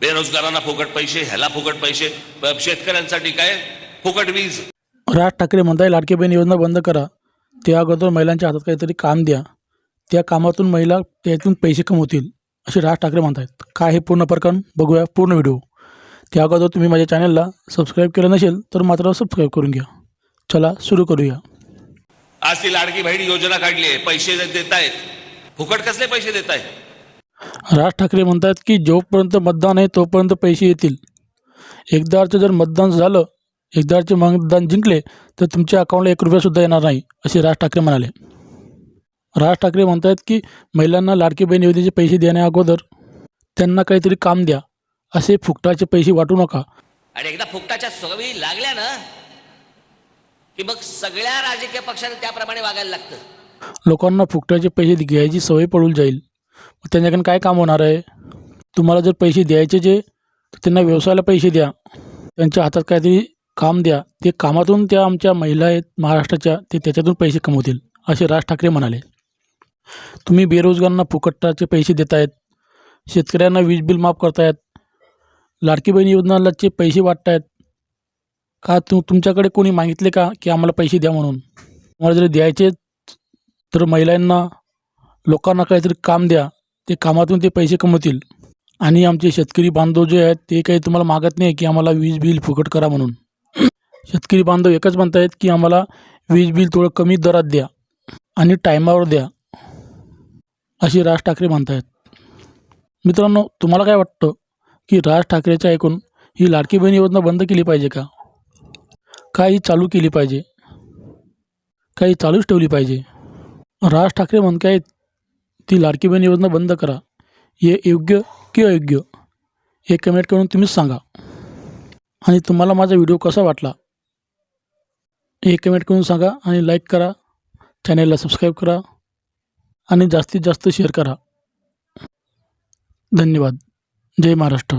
बेरोजगारांना फुकट पैसे ह्याला फुकट पैसे. शेतकऱ्यांसाठी काय? फुकट वीज. राज ठाकरे म्हणताय लाडकी बहीण योजना बंद करा. त्या अगोदर महिलांच्या हातात काहीतरी काम द्या. त्या कामातून महिला त्यातून पैसे कमवतील असे राज ठाकरे म्हणतायत. काय हे पूर्ण प्रकरण? बघूया पूर्ण व्हिडिओ. त्या अगोदर तुम्ही माझ्या चॅनलला सबस्क्राईब केलं नसेल तर मात्र सबस्क्राईब करून घ्या. चला सुरू करूया. आज ती लाडकी बहीण योजना काढली आहे. पैसे देत आहेत फुकट कसले पैसे देत आहेत राज ठाकरे म्हणतात की जोपर्यंत मतदान आहे तोपर्यंत पैसे येतील. एकदाचं जर मतदान झालं एकदाचे मतदान जिंकले तर तुमच्या अकाउंटला एक रुपयासुद्धा येणार नाही असे राज ठाकरे म्हणाले. राज ठाकरे म्हणतात की महिलांना लाडकी बहीण योजनेचे पैसे देण्या अगोदर त्यांना काहीतरी काम द्या असे फुकटाचे पैसे वाटू नका. आणि एकदा फुकटाच्या सवयी लागल्या ना की मग सगळ्या राजकीय पक्षांना त्याप्रमाणे वागायला लागतं. लोकांना फुकटाचे पैसे घ्यायची सवय पडून जाईल. मग त्यांच्याकडून काय काम होणार आहे? तुम्हाला जर पैसे द्यायचे जे तर त्यांना व्यवसायाला पैसे द्या. त्यांच्या हातात काहीतरी काम द्या. ते कामातून त्या आमच्या महिला आहेत महाराष्ट्राच्या ते त्याच्यातून पैसे कमवतील असे राज ठाकरे म्हणाले. तुम्ही बेरोजगारांना फुकटाचे पैसे देत आहेत शेतकऱ्यांना वीज बिल माफ करतायत लाडकी बहीण योजनालाचे पैसे वाटतायत का तु तुमच्याकडे कोणी मागितले का की आम्हाला पैसे द्या म्हणून? तुम्हाला जर द्यायचे तर महिलांना लोकांना काहीतरी काम द्या ते कामातून ते पैसे कमवतील. आणि आमचे शेतकरी बांधव जे आहेत ते काही तुम्हाला मागत नाही की आम्हाला वीज बिल फुकट करा म्हणून. शेतकरी बांधव एकच म्हणतायत की आम्हाला वीज बिल थोडं कमी दरात द्या आणि टायमावर द्या अशी राज ठाकरे म्हणतायत. मित्रांनो तुम्हाला काय वाटतं की राज ठाकरेच्या ऐकून ही लाडकी बहीण योजना बंद केली पाहिजे का? काही चालू केली पाहिजे? काही चालूच ठेवली पाहिजे? राज ठाकरे म्हणत आहेत ती लाडकी बहीण योजना बंद करा. हे योग्य की अयोग्य? हे कमेंट करून तुम्हीच सांगा. आणि तुम्हाला माझा व्हिडिओ कसा वाटला? हे कमेंट करून सांगा आणि लाईक करा. चॅनेलला सबस्क्राईब करा. आणि जास्तीत जास्त शेअर करा. धन्यवाद. जय महाराष्ट्र.